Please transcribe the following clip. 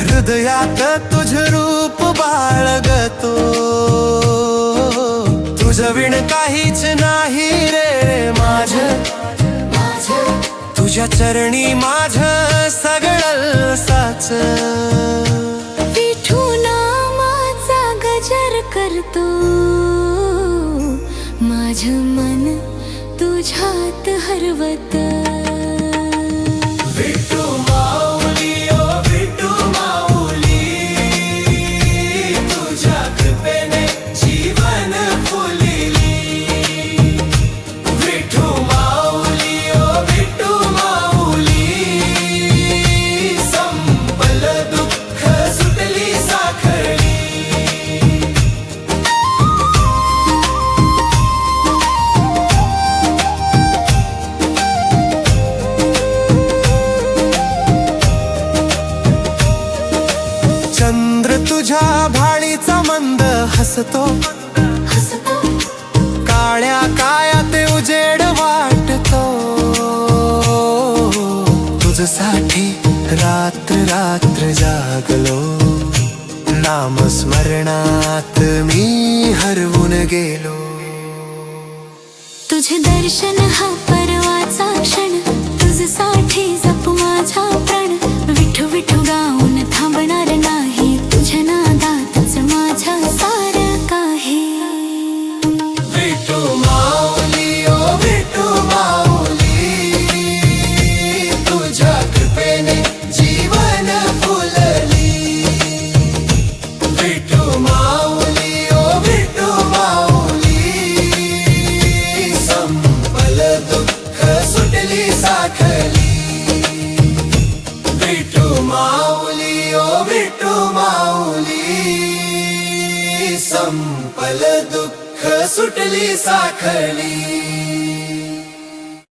हृदयात तुझ रूप बाळगतो. तुझ काहीच नाही रे माझ. तुझ्या चरणी माझ सगळं साच. विठू नामाचा गजर करतो. माझ मन तुझ्यात हरवत. हसतो. काळ्या कायात उजेड वाटतो. तुझसाठी रात्र रात्र जागलो. नामस्मरणात मी हरवून गेलो. तुझे दर्शन हा परवाचा क्षण. तुझसाठी जपू माझा सुटली साखली माऊली ओ विठू माऊली। संपल दुःख सुटली साखळी।